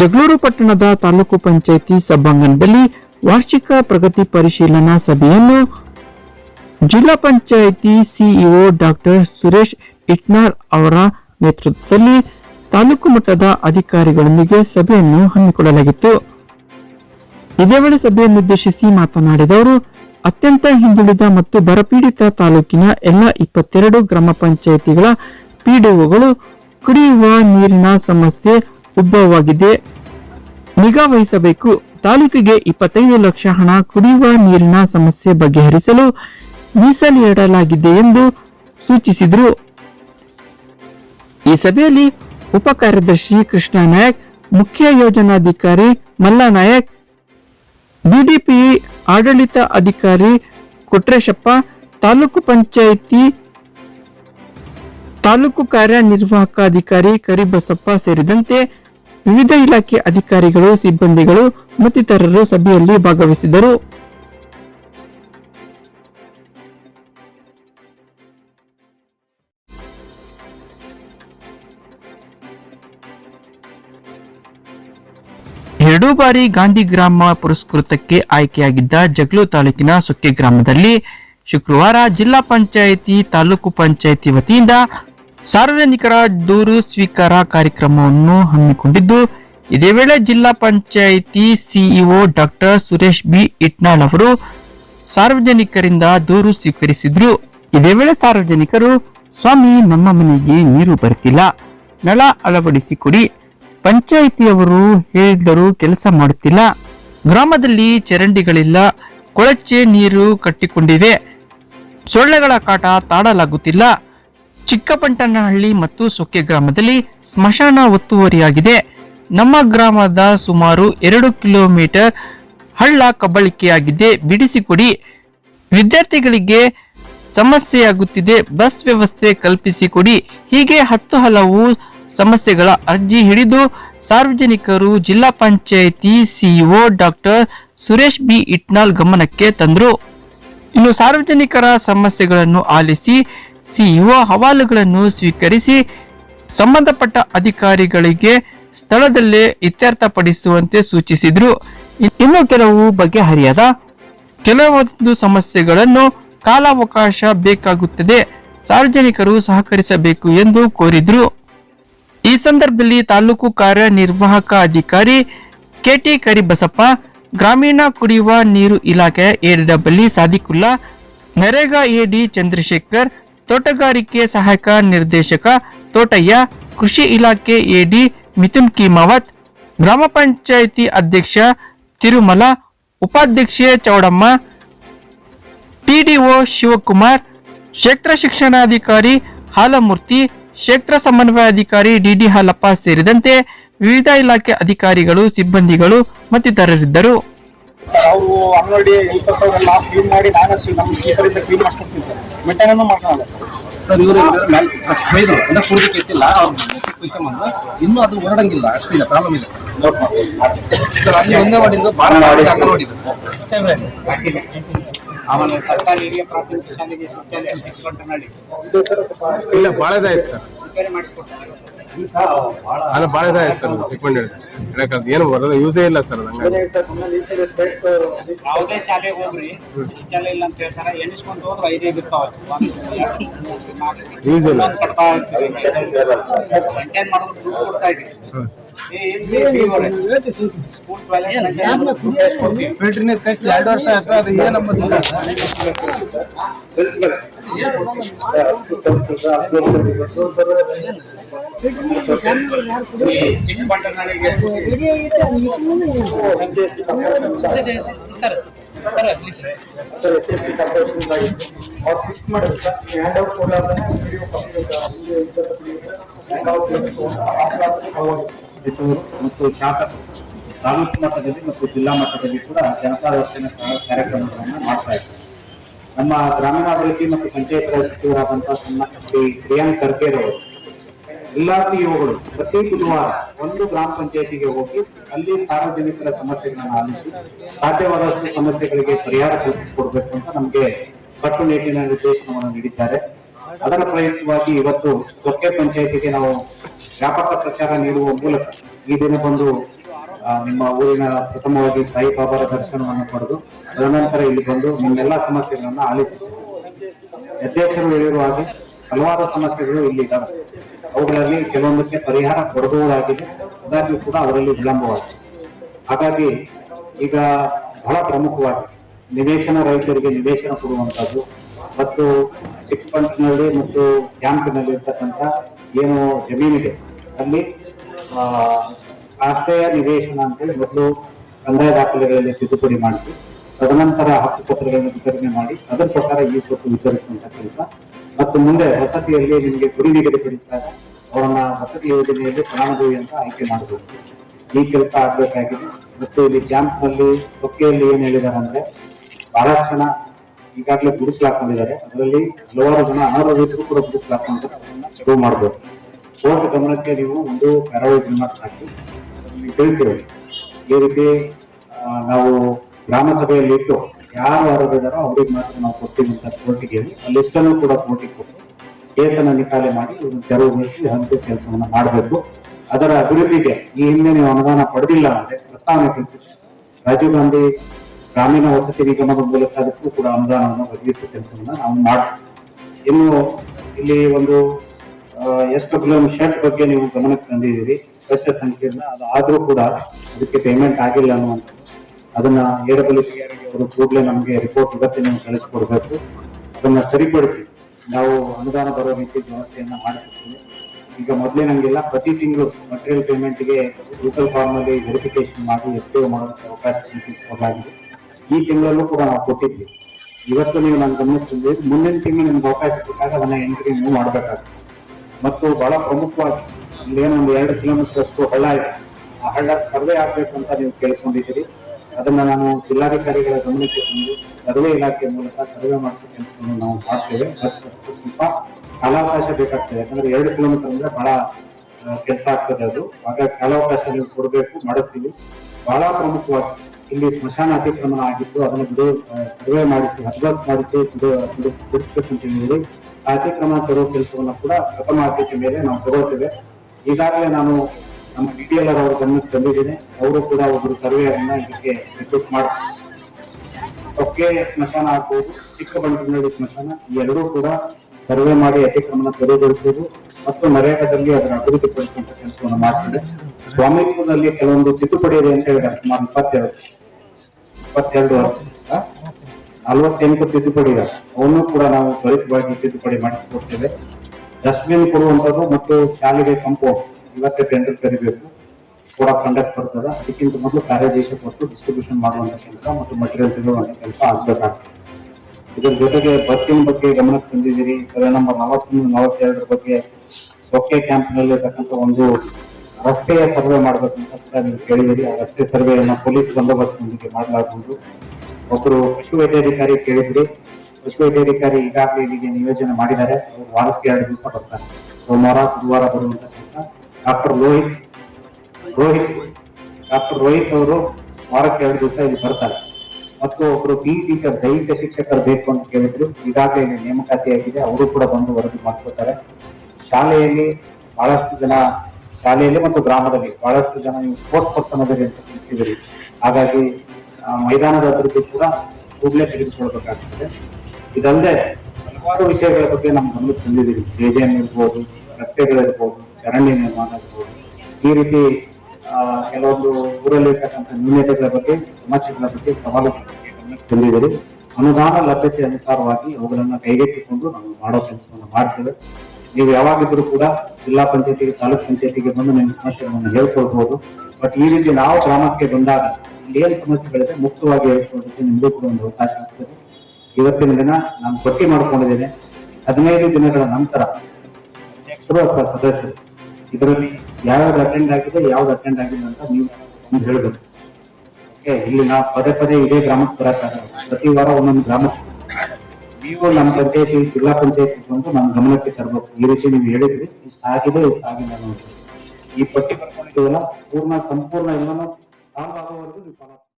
ಜಗಳೂರು ಪಟ್ಟಣದ ತಾಲೂಕು ಪಂಚಾಯಿತಿ ಸಭಾಂಗಣದಲ್ಲಿ ವಾರ್ಷಿಕ ಪ್ರಗತಿ ಪರಿಶೀಲನಾ ಸಭೆಯನ್ನು ಜಿಲ್ಲಾ ಪಂಚಾಯಿತಿ ಸಿಇಒ ಡಾಕ್ಟರ್ ಸುರೇಶ್ ಇಟ್ನಾಳ್ ಅವರ ನೇತೃತ್ವದಲ್ಲಿ ತಾಲೂಕು ಮಟ್ಟದ ಅಧಿಕಾರಿಗಳೊಂದಿಗೆ ಸಭೆಯನ್ನು ಹಮ್ಮಿಕೊಳ್ಳಲಾಗಿತ್ತು. ಇದೇ ವೇಳೆ ಸಭೆಯನ್ನುದ್ದೇಶಿಸಿ ಮಾತನಾಡಿದವರು ಅತ್ಯಂತ ಹಿಂದುಳಿದ ಮತ್ತು ಬರಪೀಡಿತ ತಾಲೂಕಿನ ಎಲ್ಲ ಇಪ್ಪತ್ತೆರಡು ಗ್ರಾಮ ಪಂಚಾಯಿತಿಗಳ ಪಿಡಿಒಗಳು ಕುಡಿಯುವ ನೀರಿನ ಸಮಸ್ಯೆ ಉದ್ಭವವಾಗಿದೆ. ನಿಗಾ ವಹಿಸಬೇಕು. ತಾಲೂಕಿಗೆ ಇಪ್ಪತ್ತೈದು ಲಕ್ಷ ಹಣ ಕುಡಿಯುವ ನೀರಿನ ಸಮಸ್ಯೆ ಬಗೆಹರಿಸಲು ಮೀಸಲಿಡಲಾಗಿದೆ ಎಂದು ಸೂಚಿಸಿದರು. ಈ ಸಭೆಯಲ್ಲಿ ಉಪ ಕಾರ್ಯದರ್ಶಿ ಕೃಷ್ಣ ನಾಯಕ್, ಮುಖ್ಯ ಯೋಜನಾಧಿಕಾರಿ ಮಲ್ಲಾ ನಾಯಕ್ ಬಿಡಿಪಿ ಆಡಳಿತ ಅಧಿಕಾರಿ ಕೊಟ್ರೇಶಪ್ಪ, ತಾಲೂಕು ಪಂಚಾಯಿತಿ ತಾಲೂಕು ಕಾರ್ಯನಿರ್ವಾಹಕ ಅಧಿಕಾರಿ ಕರಿಬಸಪ್ಪ ಸೇರಿದಂತೆ ವಿವಿಧ ಇಲಾಖೆ ಅಧಿಕಾರಿಗಳು, ಸಿಬ್ಬಂದಿಗಳು, ಮತ್ತಿತರರು ಸಭೆಯಲ್ಲಿ ಭಾಗವಹಿಸಿದರು ಎರಡು ಬಾರಿ ಗಾಂಧಿ ಗ್ರಾಮ ಪುರಸ್ಕೃತಕ್ಕೆ ಆಯ್ಕೆಯಾಗಿದ್ದ ಜಗ್ಲು ತಾಲೂಕಿನ ಸೊಕ್ಕೆ ಗ್ರಾಮದಲ್ಲಿ ಶುಕ್ರವಾರ ಜಿಲ್ಲಾ ಪಂಚಾಯಿತಿ ತಾಲೂಕು ಪಂಚಾಯಿತಿ ವತಿಯಿಂದ ಸಾರ್ವಜನಿಕರ ದೂರು ಸ್ವೀಕಾರ ಕಾರ್ಯಕ್ರಮವನ್ನು ಹಮ್ಮಿಕೊಂಡಿದ್ದು, ಇದೇ ವೇಳೆ zilla panchayat CEO doctor Suresh B Itnal ಅವರು ಸಾರ್ವಜನಿಕರಿಂದ ದೂರು ಸ್ವೀಕರಿಸಿದ್ರು. ಇದೇ ವೇಳೆ ಸಾರ್ವಜನಿಕರು, ಸ್ವಾಮಿ, ನಮ್ಮ ಮನೆಗೆ ನೀರು ಬರುತ್ತಿಲ್ಲ. ನಳ ಅಳವಡಿಸಿಕೊಡಿ. ಪಂಚಾಯಿತಿಯವರು ಹೇಳಿದರೂ ಕೆಲಸ ಮಾಡುತ್ತಿಲ್ಲ. ಗ್ರಾಮದಲ್ಲಿ ಚರಂಡಿಗಳಿಲ್ಲ. ಕೊಳಚೆ ನೀರು ಕಟ್ಟಿಕೊಂಡಿವೆ ಸೊಳ್ಳೆಗಳ ಕಾಟ ತಾಡಲಾಗುತ್ತಿಲ್ಲ. ಚಿಕ್ಕಪಂಟನಹಳ್ಳಿ ಮತ್ತು ಸೊಕ್ಕೆ ಗ್ರಾಮದಲ್ಲಿ ಸ್ಮಶಾನ ಒತ್ತುವರಿಯಾಗಿದೆ. ನಮ್ಮ ಗ್ರಾಮದ ಸುಮಾರು ಎರಡು ಕಿಲೋಮೀಟರ್ ಹಳ್ಳ ಕಬ್ಬಳಿಕೆಯಾಗಿದೆ ಬಿಡಿಸಿಕೊಡಿ. ವಿದ್ಯಾರ್ಥಿಗಳಿಗೆ ಸಮಸ್ಯೆಯಾಗುತ್ತಿದೆ. ಬಸ್ ವ್ಯವಸ್ಥೆ ಕಲ್ಪಿಸಿಕೊಡಿ. ಹೀಗೆ ಹತ್ತು ಹಲವು ಸಮಸ್ಯೆಗಳ ಅರ್ಜಿ ಹಿಡಿದು ಸಾರ್ವಜನಿಕರು zilla panchayat CEO doctor Suresh B. Itnal ಗಮನಕ್ಕೆ ತಂದರು. ಇನ್ನು ಸಾರ್ವಜನಿಕರ ಸಮಸ್ಯೆಗಳನ್ನು ಆಲಿಸಿ ಸಿಇಒ ಹವಾಲುಗಳನ್ನು ಸ್ವೀಕರಿಸಿ ಸಂಬಂಧಪಟ್ಟ ಅಧಿಕಾರಿಗಳಿಗೆ ಸ್ಥಳದಲ್ಲೇ ಇತ್ಯರ್ಥಪಡಿಸುವಂತೆ ಸೂಚಿಸಿದ್ರು. ಇನ್- ಇನ್ನು ಕೆಲವು ಬಗೆಹರಿಯದ ಕೆಲವೊಂದು ಸಮಸ್ಯೆಗಳನ್ನು ಕಾಲಾವಕಾಶ ಬೇಕಾಗುತ್ತದೆ. ಸಾರ್ವಜನಿಕರು ಸಹಕರಿಸಬೇಕು ಎಂದು ಕೋರಿದ್ರು. ಈ ಸಂದರ್ಭದಲ್ಲಿ ತಾಲೂಕು ಕಾರ್ಯನಿರ್ವಾಹಕ ಅಧಿಕಾರಿ ಕೆಟಿ ಕರಿಬಸಪ್ಪ, ಗ್ರಾಮೀಣ ಕುಡಿಯುವ ನೀರು ಇಲಾಖೆ ಎಡಬ್ಲ್ಯೂ ಸಾದಿಕುಲ್ಲಾ, ನರೇಗಾ ಎಡಿ ಚಂದ್ರಶೇಖರ್ ತೋಟಗಾರಿಕೆ ಸಹಾಯಕ ನಿರ್ದೇಶಕ ತೋಟಯ್ಯ, ಕೃಷಿ ಇಲಾಖೆ ಎಡಿ ಮಿಥುನ್ ಕಿಮಾವತ್ ಗ್ರಾಮ ಪಂಚಾಯಿತಿ ಅಧ್ಯಕ್ಷ ತಿರುಮಲ, ಉಪಾಧ್ಯಕ್ಷೆ ಚೌಡಮ್ಮ, ಪಿಡಿಒ ಶಿವಕುಮಾರ್, ಕ್ಷೇತ್ರ ಶಿಕ್ಷಣಾಧಿಕಾರಿ ಹಾಲಮೂರ್ತಿ, ಕ್ಷೇತ್ರ ಸಮನ್ವಯಾಧಿಕಾರಿ ಡಿಡಿ ಹಾಲಪ್ಪ ಸೇರಿದಂತೆ ವಿವಿಧ ಇಲಾಖೆ ಅಧಿಕಾರಿಗಳು, ಸಿಬ್ಬಂದಿಗಳು ಮತ್ತಿತರರಿದ್ದರು. ಸರ್ ಅವರು ಅಂಗಡಿ ಹೆಲ್ಪರ್ಸ್ ಅವರೆಲ್ಲ ಕ್ಲೀನ್ ಮಾಡಿ ನಾನು ಸ್ವೀ- ನಮ್ಮ ಸ್ಲೀಪರಿಂದ ಕ್ಲೀನ್ ಮಾಡಿಸ್ಕೊಡ್ತೀನಿ ಸರ್. ಮೇಂಟೈನ್ ಮಾಡ್ಕೊಳಲ್ಲ ಸರ್. ಸರ್ ಇವರು ಮೇಲೆ ಕೊಯ್ದ್ರು ಅಂದ್ರೆ ಎತ್ತಿಲ್ಲ ಅವ್ರು ಕುಯ್ಕೊಂಬಂದ್ರು ಇನ್ನೂ ಅದು ಹೊರಡಂಗಿಲ್ಲ ಅಷ್ಟಿಲ್ಲ ಪ್ರಾಬ್ಲಮ್ ಇದೆ ಸರ್ ನೋಟ್ ಮಾಡಿ ಸರ್ ಅಲ್ಲಿ ಒಂದೇ ಮಾಡಿದ್ದು ಭಾಳ ಮಾಡಿ ಹಾಕಿ ಇದು. ಆಮೇಲೆ ಸರ್ಕಾರಿ ಹಿರಿಯ ಪ್ರಾಥಮಿಕ ಶಾಲೆಗೆ ಶೌಚಾಲಯ ಸರ್ ಸ್ವಲ್ಪ ಇಲ್ಲ ಭಾಳದಾಯ್ತು ಸರ್. ಮಾಡಿಸ್ಕೊಡ್ತಾರೆ ಅಲ್ಲ ಭಾಳ ಇದಾಯ್ತು ಸರ್ ಚಿಕ್ಕಮಂಡಿ ಯಾಕಂದ್ರೆ ಏನು ಬರೋದು ಯೂಸೇ ಇಲ್ಲ ಸರ್ ನಂಗೆ ಯಾವುದೇ ಶಾಲೆಗೆ ಹೋಗ್ರಿ ಶೌಚಾಲಯ ಇಲ್ಲ ಅಂತ ಹೇಳ್ತಾರೆ ಎಣಿಸ್ಕೊಂಡು ಹೋದ್ರೆ ಐದೇ ಬಿರ್ತಾವ ಯೂಸ್ ಇಲ್ಲ. ಮೇಂಟೈನ್ ಮಾಡೋದು ಕೊಡ್ತಾ ಇದ್ದೀವಿ. ಹ್ಮ್. ಸ್ಕೂಲ್ ಟಾಯ್ಲೆಟ್ ಫಿಲ್ಟರ್ ನೀರು ಕಟ್ಸಿ ಎರಡು ವರ್ಷ ಆಯ್ತು ಅದು ಏನಂಬುದಿಲ್ಲ ಚಿಕ್ಕಪಟ್ಟಣಗಳಿಗೆ ಮತ್ತು ಶಾಸಕರು ತಾಲೂಕು ಮಟ್ಟದಲ್ಲಿ ಮತ್ತು ಜಿಲ್ಲಾ ಮಟ್ಟದಲ್ಲಿ ಕೂಡ ಜನತಾ ದರ್ಶನ ಕಾರ್ಯಕ್ರಮಗಳನ್ನು ಮಾಡ್ತಾ ಇದ್ದಾರೆ. ನಮ್ಮ ಗ್ರಾಮೀಣಾಭಿವೃದ್ಧಿ ಮತ್ತು ಪಂಚಾಯತ್ ರಾಜ್ ಸಚಿವರಾದಂತಹ ಶ್ರೀ ಪ್ರಿಯಾಂಕ್ ಖರ್ಗೆರವರು ಎಲ್ಲಾ ಸಿಇಒಗಳು ಪ್ರತಿ ಬುಧವಾರ ಒಂದು ಗ್ರಾಮ ಪಂಚಾಯತಿಗೆ ಹೋಗಿ ಅಲ್ಲಿ ಸಾರ್ವಜನಿಕರ ಸಮಸ್ಯೆಗಳನ್ನು ಆಲಿಸಿ ಸಾಧ್ಯವಾದಷ್ಟು ಸಮಸ್ಯೆಗಳಿಗೆ ಪರಿಹಾರ ಕಲ್ಪಿಸಿಕೊಡ್ಬೇಕು ಅಂತ ನಮಗೆ ಕಟ್ಟುನಿಟ್ಟಿನ ನಿರ್ದೇಶನವನ್ನು ನೀಡಿದ್ದಾರೆ. ಅದರ ಪ್ರಯುಕ್ತವಾಗಿ ಇವತ್ತು ಕೊಕ್ಕೆ ಪಂಚಾಯತಿಗೆ ನಾವು ವ್ಯಾಪಕ ಪ್ರಚಾರ ನೀಡುವ ಮೂಲಕ ಈ ದಿನ ಬಂದು ನಿಮ್ಮ ಊರಿನ ಪ್ರಥಮವಾಗಿ ಸಾಯಿಬಾಬಾರ ದರ್ಶನವನ್ನು ಪಡೆದು, ತದನಂತರ ಇಲ್ಲಿ ಬಂದು ನಿಮ್ಮೆಲ್ಲ ಸಮಸ್ಯೆಗಳನ್ನು ಆಲಿಸುತ್ತೇವೆ ಅಧ್ಯಕ್ಷರು ಹೇಳಿರುವ ಹಾಗೆ ಹಲವಾರು ಸಮಸ್ಯೆಗಳು ಇಲ್ಲಿ ಇದ್ದಾವೆ ಅವುಗಳಲ್ಲಿ ಕೆಲವೊಂದಕ್ಕೆ ಪರಿಹಾರ ಕೊಡಬಹುದಾಗಿದೆ ಆದಾಗ್ಯೂ ಕೂಡ ಅವರಲ್ಲಿ ವಿಳಂಬವಾಗಿದೆ. ಹಾಗಾಗಿ ಈಗ ಬಹಳ ಪ್ರಮುಖವಾಗಿ ನಿವೇಶನ ರೈತರಿಗೆ ನಿವೇಶನ ಕೊಡುವಂತದ್ದು ಮತ್ತು ಚಿಕ್ಕಪಂಚಿನಲ್ಲಿ ಮತ್ತು ಕ್ಯಾಂಪಿನಲ್ಲಿ ಇರ್ತಕ್ಕಂಥ ಏನು ಜಮೀನಿದೆ ಅಲ್ಲಿ ಆಶ್ರಯ ನಿವೇಶನ ಅಂತೇಳಿ ಮೊದಲು ಕಂದಾಯ ದಾಖಲೆಗಳಲ್ಲಿ ತಿದ್ದುಪಡಿ ಮಾಡಿಸಿ ತದನಂತರ ಹಕ್ಕುಪತ್ರಗಳನ್ನು ವಿತರಣೆ ಮಾಡಿ, ಅದರ ಪ್ರಕಾರ ಈ ಸ್ವತ್ತು ವಿತರಿಸುವಂತ ಕೆಲಸ. ಮತ್ತು ಮುಂದೆ ವಸತಿಯಲ್ಲಿ ನಿಮಗೆ ಗುರಿ ನಿಗದಿಪಡಿಸಿದಾಗ ಅವರನ್ನ ವಸತಿ ಯೋಜನೆಯಲ್ಲಿ ಫಲಾನುಭವಿ ಅಂತ ಆಯ್ಕೆ ಮಾಡಬಹುದು. ಈ ಕೆಲಸ ಆಗಬೇಕಾಗಿದೆ. ಮತ್ತು ಇಲ್ಲಿ ಕ್ಯಾಂಪ್ನಲ್ಲಿ ತೊಕ್ಕೆಯಲ್ಲಿ ಏನ್ ಹೇಳಿದಾರೆ ಅಂದ್ರೆ ಜನ ಈಗಾಗಲೇ ಗುಡಿಸ್ಲಾಕೊಂಡಿದ್ದಾರೆ ಅದರಲ್ಲಿ ಹಲವಾರು ಜನ ಅನಾರೋಗ್ಯಕ್ಕೂ ಕೂಡ ಗುಡಿಸ್ಲಾಕೊಂಡಿದ್ದಾರೆ ಅದನ್ನ ಶುರು ಮಾಡಬೇಕು ಕೋರ್ಟ್ ಗಮನಕ್ಕೆ ನೀವು ಒಂದು ಕರಾವಳಿ ರಿಮಾರ್ಕ್ಸ್ ಹಾಕಿ ತಿಳಿಸಿರಿ ಈ ರೀತಿ ನಾವು ಗ್ರಾಮ ಸಭೆಯಲ್ಲಿ ಇಟ್ಟು ಯಾರು ಆರೋಗ್ಯದಾರೋ ಅವ್ರಿಗೆ ಮಾತ್ರ ನಾವು ಕೊಡ್ತೀವಿ ಅಂತ ಕೋರ್ಟಿಗೆ ಹೇಳಿ, ಆ ಲಿಸ್ಟನ್ನು ಕೂಡ ಕೋರ್ಟಿಗೆ ಕೊಟ್ಟು ಕೇಸನ್ನು ನಿಕಾಲೆ ಮಾಡಿ ಇವ್ರನ್ನ ತೆರವುಗೊಳಿಸಿ ಹಂತ ಕೆಲಸವನ್ನು ಮಾಡಬೇಕು. ಅದರ ಅಭಿವೃದ್ಧಿಗೆ ಈ ಹಿಂದೆ ನೀವು ಅನುದಾನ ಪಡೆದಿಲ್ಲ ಅಂದ್ರೆ ಪ್ರಸ್ತಾವನೆ ಕಳಿಸಿದ್ರೆ ರಾಜೀವ್ ಗಾಂಧಿ ಗ್ರಾಮೀಣ ವಸತಿ ನಿಗಮದ ಮೂಲಕ ಅದಕ್ಕೂ ಕೂಡ ಅನುದಾನವನ್ನು ಒದಗಿಸುವ ಕೆಲಸವನ್ನು ನಾವು ಮಾಡ್ತೀವಿ. ಇನ್ನು ಇಲ್ಲಿ ಒಂದು ಎಷ್ಟು ಕಿಲೋಮೀಟರ್ ಶರ್ಟ್ ಬಗ್ಗೆ ನೀವು ಗಮನಕ್ಕೆ ತಂದಿದ್ದೀರಿ. ಸ್ವಚ್ಛ ಸಂಕೀರ್ಣ ಅದು ಆದರೂ ಕೂಡ ಅದಕ್ಕೆ ಪೇಮೆಂಟ್ ಆಗಿಲ್ಲ ಅನ್ನುವಂಥದ್ದು. ಅದನ್ನ ಏರಬಲಿ ಅವರು ಕೂಡಲೇ ನಮಗೆ ರಿಪೋರ್ಟ್ ಇವತ್ತೇ ನೀವು ಕಳಿಸ್ಕೊಡ್ಬೇಕು. ಅದನ್ನ ಸರಿಪಡಿಸಿ ನಾವು ಅನುದಾನ ಬರೋ ರೀತಿ ವ್ಯವಸ್ಥೆಯನ್ನ ಮಾಡಿಸ್ತೀವಿ ಈಗ ಮೊದಲೇ ನಮಗೆಲ್ಲ ಪ್ರತಿ ತಿಂಗಳು ಮಟೀರಿಯಲ್ ಪೇಮೆಂಟ್ಗೆ ಗೂಗಲ್ ಫಾರ್ಮಲ್ಲಿ ವೆರಿಫಿಕೇಶನ್ ಮಾಡಿ ಎಫ್ಟಿಒ ಮಾಡೋದಕ್ಕೆ ಅವಕಾಶ ಕಲ್ಪಿಸಿಕೊಡಲಾಗಿದೆ. ಈ ತಿಂಗಳಲ್ಲೂ ಕೂಡ ನಾವು ಕೊಟ್ಟಿದ್ವಿ ಇವತ್ತು ನೀವು ನಾನು ಗಮನಿಸಿ ತಂದಿದ್ದೀರಿ ಮುಂದಿನ ತಿಂಗಳು ನಿಮ್ಗೆ ಅವಕಾಶ ಸಿಕ್ಕಾಗ ಅದನ್ನ ಎಂಟ್ರಿ ನೀವು ಮಾಡಬೇಕಾಗ್ತದೆ ಮತ್ತು ಬಹಳ ಪ್ರಮುಖವಾಗಿ ಇಲ್ಲಿ ಏನೊಂದು ಎರಡು ಕಿಲೋಮೀಟರ್ ಅಷ್ಟು ಹಳ್ಳ ಇದೆ. ಆ ಹಳ್ಳ ಸರ್ವೆ ಆಗಬೇಕು ಅಂತ ನೀವು ಕೇಳ್ಕೊಂಡಿದ್ದೀರಿ. ಅದನ್ನ ನಾನು ಜಿಲ್ಲಾಧಿಕಾರಿಗಳ ಗಮನಕ್ಕೆ ತಂದು ಸರ್ವೆ ಇಲಾಖೆ ಮೂಲಕ ಸರ್ವೆ ಮಾಡ್ತೀನಿ ನಾವು ಮಾಡ್ತೇವೆ. ಸ್ವಲ್ಪ ಕಾಲಾವಕಾಶ ಬೇಕಾಗ್ತದೆ. ಯಾಕಂದ್ರೆ ಎರಡು ಕಿಲೋಮೀಟರ್ ಅಂದ್ರೆ ಬಹಳ ಕೆಲಸ ಆಗ್ತದೆ ಅದು. ಹಾಗಾಗಿ ಕಾಲಾವಕಾಶ ನೀವು ಕೊಡಬೇಕು, ಮಾಡಿಸ್ತೀವಿ. ಬಹಳ ಪ್ರಮುಖವಾಗಿ. ಇಲ್ಲಿ ಸ್ಮಶಾನ ಅತಿಕ್ರಮಣ ಆಗಿತ್ತು ಅದನ್ನು ಬಿಡು ಸರ್ವೆ ಮಾಡಿಸಿ ಹದ್ವತ್ ಮಾಡಿಸಿ ಬಿಡು ಬಿಡು ಬಿಡಿಸ್ಬೇಕು ಅಂತ ಹೇಳಿದ್ರಿ ಅತಿಕ್ರಮಣ ತರುವ ಕೆಲಸವನ್ನು ಕೂಡ ಪ್ರಥಮ ಆದ್ಯತೆ ಮೇಲೆ ನಾವು ತಗೊಳ್ತೇವೆ. ಈಗಾಗಲೇ ನಾನು ನಮ್ಮ ಡಿ ಡಿ ಎಲ್ ಅವರ ಗಮನಕ್ಕೆ ತಂದಿದ್ದೇನೆ. ಅವರು ಕೂಡ ಒಬ್ಬರು ಸರ್ವೆಯನ್ನ ಇದಕ್ಕೆ ರಿಪೋರ್ಟ್ ಮಾಡ್ತಾರೆ. ಒಕ್ಕೆ ಸ್ಮಶಾನ ಆಗ್ಬೋದು. ಚಿಕ್ಕಬಳ್ಳಿ ಸ್ಮಶಾನ. ಈ ಎರಡೂ ಕೂಡ ಸರ್ವೆ ಮಾಡಿ ಅತಿಕ್ರಮಣ ತೆರವುಗೊಳಿಸುವುದು ಮತ್ತು ನರೇಗಾದಲ್ಲಿ ಅದರ ಅಭಿವೃದ್ಧಿ ಪಡಿಸುವಂತ ಕೆಲಸವನ್ನು ಮಾಡ್ತಿದೆ ಸ್ವಾಮಿತ್ವದಲ್ಲಿ ಕೆಲವೊಂದು ತಿದ್ದುಪಡಿ ಇದೆ ಅಂತ ಹೇಳಿದ್ರೆ ಸುಮಾರು ಇಪ್ಪತ್ತೆರಡು. ಇಪ್ಪತ್ತೆರಡು ವರ್ಷದಿಂದ ನಲವತ್ತೆಂಟು ತಿದ್ದುಪಡಿ ಇದೆ. ಅವನ್ನು ಕೂಡ ನಾವು ತ್ವರಿತವಾಗಿ ತಿದ್ದುಪಡಿ ಮಾಡಿಸಿಕೊಡ್ತೇವೆ. ಡಸ್ಟ್ಬಿನ್ ಕೊಡುವಂಥದ್ದು ಮತ್ತು ಶಾಲೆಗೆ ಕಂಪೌಂಡ್ ಇವತ್ತೇ ಟೆಂಡರ್ ಕರಿಬೇಕು ಕೂಡ ಕಂಡಕ್ಟ್ ಬರ್ತದೆ. ಅದಕ್ಕಿಂತ ಮೊದಲು ಕಾರ್ಯಾದೇಶ ಕೊಟ್ಟು ಡಿಸ್ಟ್ರಿಬ್ಯೂಷನ್ ಮಾಡುವಂಥ ಕೆಲಸ ಮತ್ತು ಮಟೀರಿಯಲ್ ತೆಗೆಯುವಂತ ಕೆಲಸ ಆಗಬೇಕಾಗ್ತದೆ. ಇದರ ಜೊತೆಗೆ ಬಸ್ಸಿನ ಬಗ್ಗೆ ಗಮನಕ್ಕೆ ತಂದಿದ್ದೀರಿ. ಸರ್ವೆ ನಂಬರ್ ನಲವತ್ತೊಂದು ನಲವತ್ತೆರಡರ ಬಗ್ಗೆ ಸೊಕ್ಕೆ ಕ್ಯಾಂಪ್ನಲ್ಲಿರ್ತಕ್ಕಂಥ ಒಂದು ರಸ್ತೆಯ ಸರ್ವೆ ಮಾಡ್ಬೇಕಂತ ನೀವು ಕೇಳಿದಿರಿ ಆ ರಸ್ತೆ ಸರ್ವೆಯನ್ನ ಪೊಲೀಸ್ ಬಂದೋಬಸ್ತ್ನೊಂದಿಗೆ ಮಾಡಲಾಗುವುದು ಒಬ್ಬರು ಪಶು ವೈದ್ಯಾಧಿಕಾರಿ ಕೇಳಿದ್ರಿ. ಪಶು ವೈದ್ಯಾಧಿಕಾರಿ ಈಗಾಗಲೇ ಇಲ್ಲಿಗೆ ನಿಯೋಜನೆ ಮಾಡಿದ್ದಾರೆ. ಅವರು ವಾರಕ್ಕೆ ಎರಡು ದಿವಸ ಬರ್ತಾರೆ. ಸೋಮವಾರ, ಬುಧವಾರ ಬರುವಂತ ಕೆಲಸ. ಡಾಕ್ಟರ್ ರೋಹಿತ್ ರೋಹಿತ್ ಡಾಕ್ಟರ್ ರೋಹಿತ್ ಅವರು ವಾರಕ್ಕೆ ಎರಡು ದಿವಸ ಇಲ್ಲಿ ಬರ್ತಾರೆ. ಮತ್ತು ಒಬ್ಬರು ಪಿ ಟೀಚರ್, ದೈಹಿಕ ಶಿಕ್ಷಕರು ಬೇಕು ಅಂತ ಕೇಳಿದ್ರು. ಈಗಾಗಲೇ ಇಲ್ಲಿ ನೇಮಕಾತಿಯಾಗಿದೆ. ಅವರು ಕೂಡ ಬಂದು ವರದಿ ಮಾಡ್ಕೋತಾರೆ ಶಾಲೆಯಲ್ಲಿ ಬಹಳಷ್ಟು ಜನ ಶಾಲೆಯಲ್ಲಿ ಮತ್ತು ಗ್ರಾಮದಲ್ಲಿ ಬಹಳಷ್ಟು ಜನ ನೀವು ಸ್ಪೋರ್ಟ್ಸ್ ಪರ್ಸನ್ ಅದರಿ ಅಂತ ತಿಳಿಸಿದಿರಿ. ಹಾಗಾಗಿ ಮೈದಾನದ ಅಭಿವೃದ್ಧಿ ಕೂಡ ಕೂಡಲೇ ತೆಗೆದುಕೊಳ್ಬೇಕಾಗ್ತದೆ ಇದಲ್ಲದೆ ಹಲವಾರು ವಿಷಯಗಳ ಬಗ್ಗೆ ನಮ್ಮ ಗಮನಕ್ಕೆ ತಂದಿದ್ದೀವಿ ಜೆಜೆಎಂ ಇರ್ಬೋದು ರಸ್ತೆಗಳಿರ್ಬೋದು ಚರಂಡಿ ನಿರ್ಮಾಣ ಇರ್ಬೋದು. ಈ ರೀತಿ ಕೆಲವೊಂದು ಊರಲ್ಲಿ ಇರ್ತಕ್ಕಂಥ ನ್ಯೂನತೆಗಳ ಬಗ್ಗೆ, ಸಮಸ್ಯೆಗಳ ಬಗ್ಗೆ ಸವಾಲುಗಳ ಬಗ್ಗೆ ತಂದಿದ್ದೀರಿ ಅನುದಾನ ಲಭ್ಯತೆ ಅನುಸಾರವಾಗಿ ಅವುಗಳನ್ನು ಕೈಗೆತ್ತಿಕೊಂಡು ನಾವು ಮಾಡೋ ಕೆಲಸವನ್ನು ಮಾಡ್ತೇವೆ. ನೀವು ಯಾವಾಗಿದ್ರು ಕೂಡ ಜಿಲ್ಲಾ ಪಂಚಾಯತಿಗೆ, ತಾಲೂಕ್ ಪಂಚಾಯತಿಗೆ ಬಂದು ನಿಮ್ಮ ಸಮಸ್ಯೆಗಳನ್ನು ಹೇಳ್ಕೊಳ್ಬಹುದು ಬಟ್ ಈ ರೀತಿ ನಾವು ಗ್ರಾಮಕ್ಕೆ ಬಂದಾಗ ಏನ್ ಸಮಸ್ಯೆಗಳಿದೆ ಮುಕ್ತವಾಗಿ ಹೇಳ್ಕೊಳ್ಳೋದಕ್ಕೆ ನಿಮಗೂ ಕೂಡ ಒಂದು ಅವಕಾಶ ಆಗ್ತದೆ. ಇವತ್ತಿನ ದಿನ ನಾನು ಪಟ್ಟಿ ಮಾಡ್ಕೊಂಡಿದ್ದೇನೆ. ಹದಿನೈದು ದಿನಗಳ ನಂತರ ಅಧ್ಯಕ್ಷರು ಅಥವಾ ಸದಸ್ಯರು ಇದರಲ್ಲಿ ಯಾವ್ಯಾವ್ದು ಅಟೆಂಡ್ ಆಗಿದೆ, ಯಾವ್ದು ಅಟೆಂಡ್ ಆಗಿದೆ ಅಂತ ನೀವು ಹೇಳ್ಬೇಕು. ಇಲ್ಲಿ ನಾವು ಪದೇ ಪದೇ ಇದೇ ಗ್ರಾಮಕ್ಕೆ ಬರಕ್ಕಾಗಲ್ಲ. ಪ್ರತಿ ವಾರ ಒಂದೊಂದು ಗ್ರಾಮಕ್ಕೆ. ನೀವು ನಮ್ಮ ಪಂಚಾಯತಿ ಜಿಲ್ಲಾ ಪಂಚಾಯತಿ ಬಂದು ನಮ್ಮ ಗಮನಕ್ಕೆ ತರಬೇಕು ಈ ರೀತಿ ನೀವು ಹೇಳಿದ್ರಿ ಇಷ್ಟ ಆಗಿದೆ ಇಷ್ಟ ಆಗಿಲ್ಲ ಅನ್ನೋದು ಈ ಪಟ್ಟಿ ಬರ್ಕೊಂಡಿದ್ದೀವಲ್ಲ ಪೂರ್ಣ ಸಂಪೂರ್ಣ ಎಲ್ಲಾನು ಸಾಲ್ವ್ ಆಗೋವರೆಗೂ ನೀವು follow